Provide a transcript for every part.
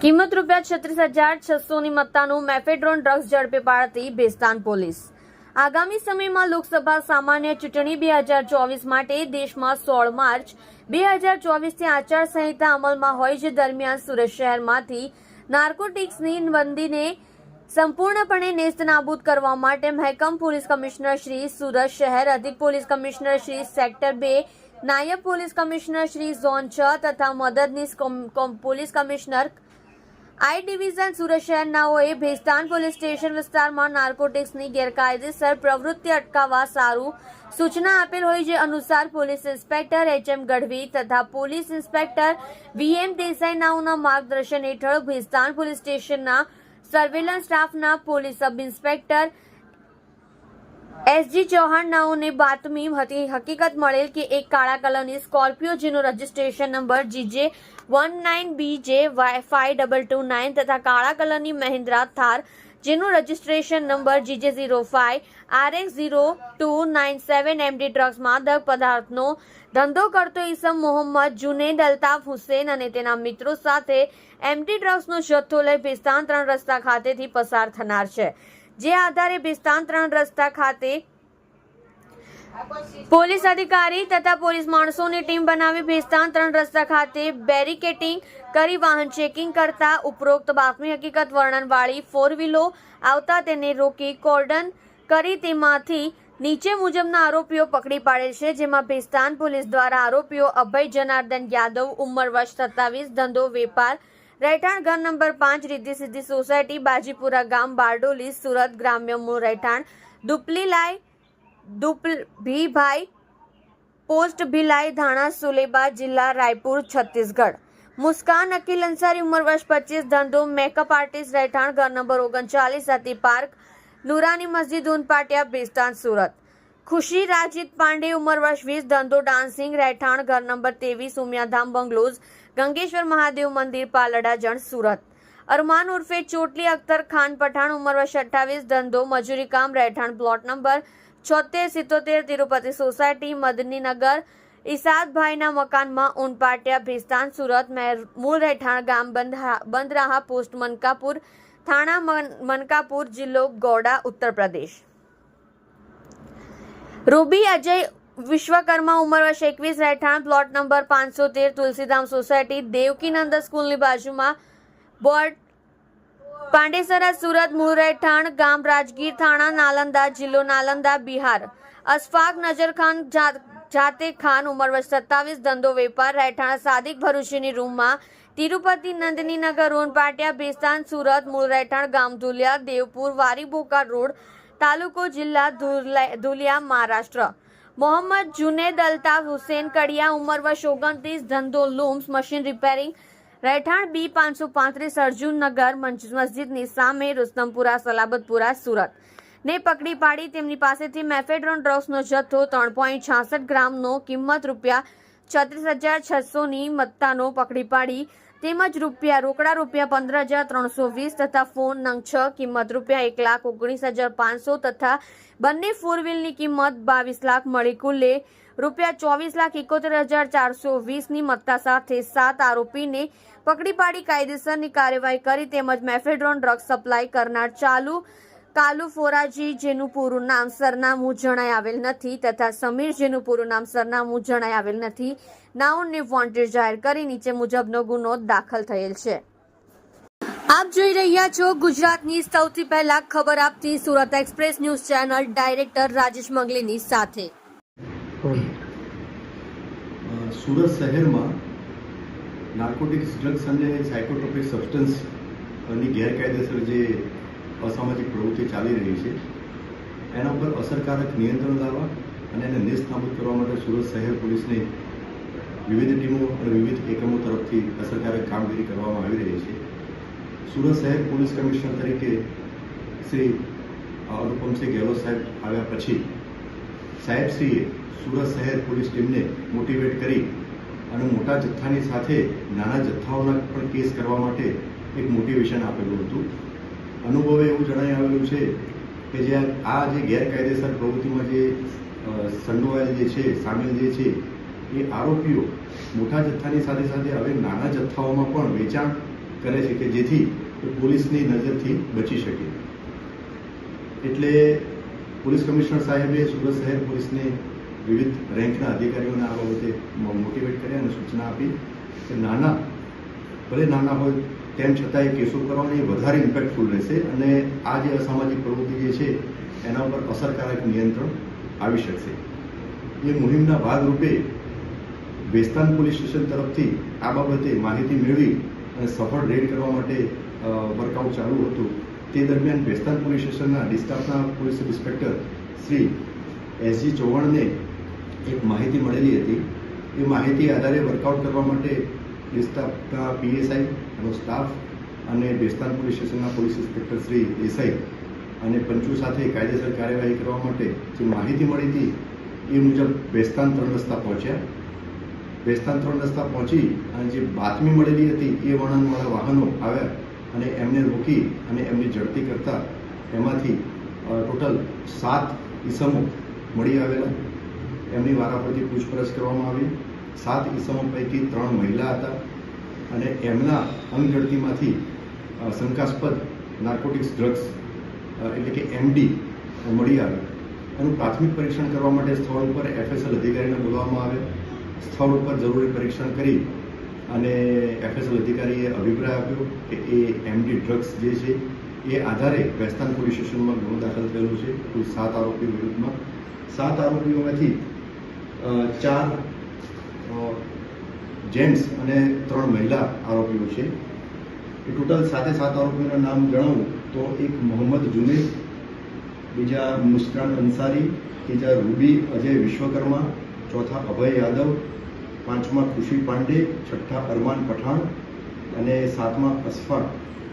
કિંમત રૂપિયા છત્રીસ હજાર છસોની મત્તાનું મેફેડ્રોન ડ્રગ્સ ઝડપે પાડતી ભેસ્તાન પોલીસ. આગામી સમયમાં લોકસભા સામાન્ય ચૂંટણી બે હજાર ચોવીસ માટે દેશમાં સોળ માર્ચ બે હજાર ચોવીસથી આચારસંહિતા અમલમાં હોય છે દરમિયાન સુરત શહેરમાંથી નાર્કોટિક્સની બંદીને સંપૂર્ણપણે નેસ્તનાબૂદ કરવા માટે મહેકમ પોલીસ કમિશનર શ્રી સુરત શહેર, અધિક પોલીસ કમિશનર શ્રી સેક્ટર બે, નાયબ પોલીસ કમિશનર શ્રી ઝોન છ તથા મદદનીશ police commissioner I division Surat શહેરનાઓએ Bhestan police station વિસ્તારમાં નાર્કોટિક્સની ગેરકાયદેસર પ્રવૃત્તિ અટકાવવા સારું સૂચના આપેલ હોય જે અનુસાર police inspector H M Gadhvi તથા police inspector V M Desai માર્ગદર્શન હેઠળ ભેસ્તાન પોલીસ સ્ટેશનના સર્વેલન્સ સ્ટાફના police sub inspector S G Chauhan નાઓને બાતમી હતી. હકીકત મળેલ કે એક કાળા કલરની સ્કોર્પિયો, જેનો registration number G J one nine B J Y five double two nine તથા કાળા કલરની મહિન્દ્રા થાર, જેનો registration number G J zero five R X zero two nine seven M D drugs માદક પદાર્થનો ધંધો કરતો ઈસમ મોહમ્મદ જુનેદ અલ્તાફ હુસેન અને તેના મિત્રો સાથે એમડી ડ્રગ્સનો જથ્થો લઈ ભેસ્તાન ત્રણ રસ્તા ખાતેથી પસાર થનાર છે. જે આધારે ભેસ્તાન રસ્તા ખાતે પોલીસ અધિકારી તથા પોલીસ માણસોની ટીમ બનાવી ભેસ્તાન ત્રણ રસ્તા ખાતે બેરિકેટિંગ કરી વાહન ચેકિંગ કરતા ઉપરોક્ત બાતમી હકીકત વર્ણનવાળી ફોર વ્હીલો આવતા તેને રોકી કોર્ડન કરી તેમાંથી નીચે મુજબના આરોપીઓ પકડી પાડેલ છે, જેમાં ભેસ્તાન પોલીસ દ્વારા આરોપીઓ અભય જનાર્દન યાદવ, ઉંમર વર્ષ સત્તાવીસ, ધંધો વેપાર રહેઠાણ ઘર નંબર પાંચ રીતિ સિદ્ધિ સોસાયટી, બાજીપુરા ગામ, બારડોલી, સુરત ગ્રામ્ય મૂળ રહેઠાણ. દુપલીલાય દુપલ ભીભાઈ પોસ્ટ ભિલાઈ ધાણા, સુલેબા જિલ્લા, રાયપુર, છત્તીસગઢ. મુસ્કાન અકીલ અંસારી ઉંમર વર્ષ પચીસ, ધંધો મેકઅપ આર્ટિસ્ટ રહેઠાણ ઘર નંબર ઓગણચાલીસ હતી પાર્ક નુરાની મસ્જિદ, ઉનપાટિયા બેસ્તાન સુરત. ખુશી, રાજીત પાંડે, ઉંમર વર્ષ વીસ ધંધો ડાન્સિંગ, રહેઠાણ, ઘર નંબર ત્રેવીસ, ઉમિયાધામ બંગલોઝ, ગંગેશ્વર મહાદેવ મંદિર, પાલડા જણ સુરત. અરમાન ઉર્ફે ચોટલી, અખ્તર ખાન પઠાણ, ઉંમર વર્ષ અઠ્ઠાવીસ, ધંધો, મજૂરી કામ, રહેઠાણ પ્લોટ નંબર છોતેર, સિત્તોતેર, તિરુપતિ સોસાયટી મદનીનગર ઈસાદભાઈના મકાનમાં ઉનપાટિયા, ભિસ્તાન, સુરત મૂળ રહેઠાણ, ગામ બંધરાહા પોસ્ટ મનકાપુર, થાણા, મન- મનકાપુર જિલ્લો, ગોડા, ઉત્તર પ્રદેશ. રૂબી અજય વિશ્વકર્મા ઉંમર વર્ષ એકવીસ રહેઠાણ. પ્લોટ નંબર પાંચસો તેર તુલસીધામ સોસાયટી દેવકીનંદ સ્કૂલની બાજુમાં. બોર્ડ પાંડેસરા સુરત મૂળ રહેઠાણ, ગામ રાજગીર થાણા, નાલંદા જિલ્લો નાલંદા, બિહાર. અશફાક નજરખાન જાતે ખાન ઉંમર વર્ષ સત્તાવીસ, ધંધો વેપાર, રહેઠાણ સાદિક ભરૂચીની રૂમમાં. તિરુપતિ નંદનીનગર રોન પાટિયા બેસ્તાન સુરત, મૂળ રહેઠાણ, ગામ ધુલિયા, દેવપુર, વારીબોકા રોડ તાલુકો જિલ્લા ધુલા- ધુલિયા, મહારાષ્ટ્ર. મોહમ્મદ જુનેદ અલ્તાફ હુસેન કડિયા ઉંમર વર્ષ ઓગણત્રીસ, ધંધો લૂમ્સ મશીન રિપેરિંગ રહેઠાણ બી પાંચસો પાંત્રીસ અર્જુનનગર મસ્જિદની સામે રુસ્તમપુરા, સલાબતપુરા, સુરત. ને પકડી પાડી તેમની પાસેથી મેફેડ્રોન ડ્રગ્સનો જથ્થો ત્રણ પોઈન્ટ છાસઠ ગ્રામનો કિંમત રૂપિયા છત્રીસ હજાર છસોની મત્તાનો પકડી પાડી. તેમજ રૂપિયા, રોકડા રૂપિયા પંદર હજાર ત્રણસો વીસ તથા ફોન નંગ છ, કિંમત રૂપિયા એક લાખ ઓગણીસ હજાર પાંચસો તથા બંને ફોર વ્હીલની કિંમત બાવીસ લાખ મળી કુલે. રૂપિયા ચોવીસ લાખ એકોતેર હજાર ચારસો વીસની મત્તા સાથે સાત આરોપીને પકડી પાડી કાયદેસરની કાર્યવાહી કરી તેમજ મેફેડ્રોન ડ્રગ્સ સપ્લાય કરનાર ચાલુ કાલુ ફોરાજી, જેનું પૂરું નામ સરનામું જણાઈ આવેલ નથી તથા સમીર, જેનું પૂરું નામ સરનામું જણાય આવેલ નથી. નાઓને વોન્ટેડ જાહેર કરી નીચે મુજબનો ગુનો દાખલ થયેલ છે. આપ જોઈ રહ્યા છો ગુજરાતની સૌથી પહેલા ખબર આપતી Surat express news channel director Rajesh મંગલીની સાથે. સુરત શહેરમાં નાર્કોટિક્સ ડ્રગ્સ અને સાયકોટ્રોપિક સબસ્ટન્સની ગેરકાયદેસર જે અસામાજિક પ્રવૃત્તિ ચાલી રહી છે, એના ઉપર અસરકારક નિયંત્રણ લાવવા અને એને નેસ્ત કરવા માટે સુરત શહેર પોલીસની વિવિધ ટીમો અને વિવિધ એકમો તરફથી અસરકારક કામગીરી કરવામાં આવી રહી છે. સુરત શહેર પોલીસ કમિશનર તરીકે શ્રી અનુપમસિંહ ગેહલોત સાહેબ આવ્યા પછી સાહેબશ્રીએ સુરત શહેર પોલીસ ટીમને મોટિવેટ કરી અને મોટા જથ્થાની સાથે નાના જથ્થાઓના પણ કેસ કરવા માટે એક મોટિવેશન આપેલું હતું. અનુભવે એવું જણાઈ આવેલું છે કે જે આ જે ગેરકાયદેસર પ્રવૃત્તિમાં જે સંડોવાયેલ જે છે, સામેલ જે છે, એ આરોપીઓ મોટા જથ્થાની સાથે સાથે હવે નાના જથ્થાઓમાં પણ વેચાણ કરે છે કે જેથી પોલીસની નજરથી બચી શકે. એટલે પોલીસ કમિશનર સાહેબે સુરત શહેર પોલીસને વિવિધ રેન્કના અધિકારીઓને આ બાબતે મોટિવેટ કર્યા અને સૂચના આપી કે નાના, ભલે નાના હોય, તેમ છતાં એ કેસો કરવાની વધારે ઇમ્પેક્ટફુલ રહેશે અને આ જે અસામાજિક પ્રવૃત્તિ જે છે, એના ઉપર અસરકારક નિયંત્રણ આવી શકશે. એ મુહિમના ભાગરૂપે બેસ્તાન પોલીસ સ્ટેશન તરફથી આ બાબતે માહિતી મેળવી અને સફળ રેડ કરવા માટે વર્કઆઉટ ચાલુ હતું. તે દરમિયાન બેસ્તાન પોલીસ સ્ટેશનના ડિસ્ટાફના police inspector Shri S G ચૌહાણને એક માહિતી મળેલી હતી. એ માહિતી આધારે વર્કઆઉટ કરવા માટે ડિસ્ટાફના પીએસઆઈ એનો સ્ટાફ અને બેસ્તાન પોલીસ સ્ટેશનના પોલીસ ઇન્સ્પેક્ટર શ્રી દેસાઈ અને પંચુ સાથે કાયદેસર કાર્યવાહી કરવા માટે જે માહિતી મળી હતી, એ મુજબ બેસ્તાન ત્રણ રસ્તા પહોંચ્યા. બેસ્તાન ત્રણ રસ્તા પહોંચી અને જે બાતમી મળેલી હતી એ વર્ણનવાળા વાહનો આવ્યા અને એમને રોકી અને એમની ઝડપી કરતા એમાંથી ટોટલ સાત ઈસમો મળી આવેલા. એમની વારાફરતી પૂછપરછ કરવામાં આવી. સાત ઈસમો પૈકી ત્રણ મહિલા હતા અને એમના અંગઝડતીમાંથી અ, શંકાસ્પદ નાર્કોટિક્સ ડ્રગ્સ એટલે કે એમડી મળી આવે એનું પ્રાથમિક પરીક્ષણ કરવા માટે સ્થળ ઉપર એફએસએલ અધિકારીને બોલાવવામાં આવે સ્થળ ઉપર જરૂરી પરીક્ષણ કરી અને એફએસએલ અધિકારીએ અભિપ્રાય આપ્યો કે એ એમડી ડ્રગ્સ જે છે, એ આધારે વેસ્તાન પોલીસ સ્ટેશનમાં ગુનો દાખલ થયેલો છે. કુલ સાત આરોપીઓ વિરુદ્ધમાં. સાત આરોપીઓમાંથી ચાર જેન્ટ્સ અને ત્રણ મહિલા આરોપીઓ છે. એ ટોટલ સાતે સાત આરોપીઓના નામ જણાવું તો એક મોહમ્મદ જુનેદ, બીજા મુસ્કાન અંસારી, ત્રીજા રૂબી અજય વિશ્વકર્મા ચોથા અભય યાદવ, પાંચમા ખુશી પાંડે, છઠ્ઠા અરમાન પઠાણ અને સાતમા અસફાક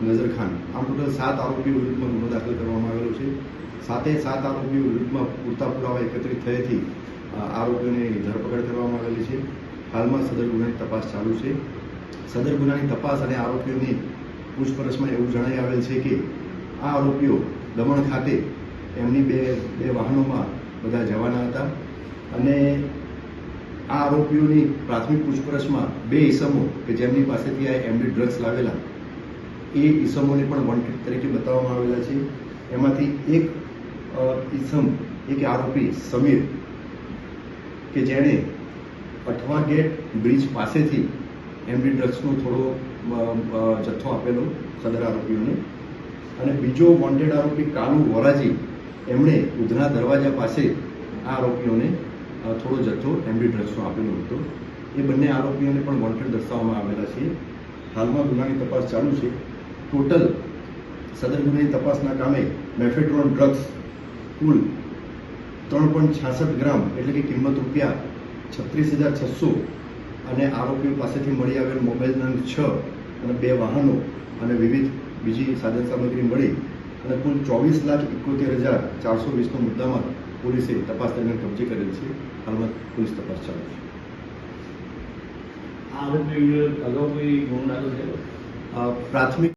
નઝરખાન આમ ટોટલ સાત આરોપીઓ વિરુદ્ધમાં ગુનો દાખલ કરવામાં આવેલો છે. સાતે સાત આરોપીઓ વિરુદ્ધમાં પૂરતા પુરાવા એકત્રિત થયેથી આરોપીઓની ધરપકડ કરવામાં આવેલી છે. હાલમાં સદર ગુનાની તપાસ ચાલુ છે. સદર ગુનાની તપાસ અને આરોપીઓની પૂછપરછમાં એવું જણાઈ આવેલ છે કે, આ આરોપીઓ દમણ ખાતે એમની બે બે વાહનોમાં બધા જવાના હતા અને આ આરોપીઓની પ્રાથમિક પૂછપરછમાં બે ઈસમો કે જેમની પાસેથી આ એમડી ડ્રગ્સ લાવેલા, એ ઈસમોને પણ વોન્ટેડ તરીકે બતાવવામાં આવેલા છે. એમાંથી એક ઇસમ એક આરોપી સમીર, કે જેણે અઠવા ગેટ બ્રિજ પાસેથી એમડી ડ્રગ્સનો થોડો જથ્થો આપેલો સદર આરોપીઓને. અને બીજો વોન્ટેડ આરોપી કાલુ વોરાજી, એમણે ઉધના દરવાજા પાસે આ આરોપીઓને થોડો જથ્થો એમડી ડ્રગ્સનો આપેલો હતો. એ બંને આરોપીઓને પણ વોન્ટેડ દર્શાવવામાં આવેલા છે. હાલમાં ગુનાની તપાસ ચાલુ છે. ટોટલ સદર ગુનાની તપાસના કામે મેફેટ્રોન ડ્રગ્સ કુલ ત્રણ પોઈન્ટ છાસઠ ગ્રામ, એટલે કે કિંમત રૂપિયા છત્રીસ હજાર છસો અને આરોપીઓ પાસેથી મળી આવેલ મોબાઈલ નંબર છ અને બે વાહનો અને વિવિધ બીજી સાધન સામગ્રી મળી અને કુલ ચોવીસ લાખ એકોતેર હજાર ચારસો વીસનો મુદ્દામાં પોલીસે તપાસ દરમિયાન કબજે કરેલ છે. હાલમાં પોલીસ તપાસ ચાલુ છે. આ આરોપી અગાઉ કોઈ ગુનો દાખલ થયેલો પ્રાથમિક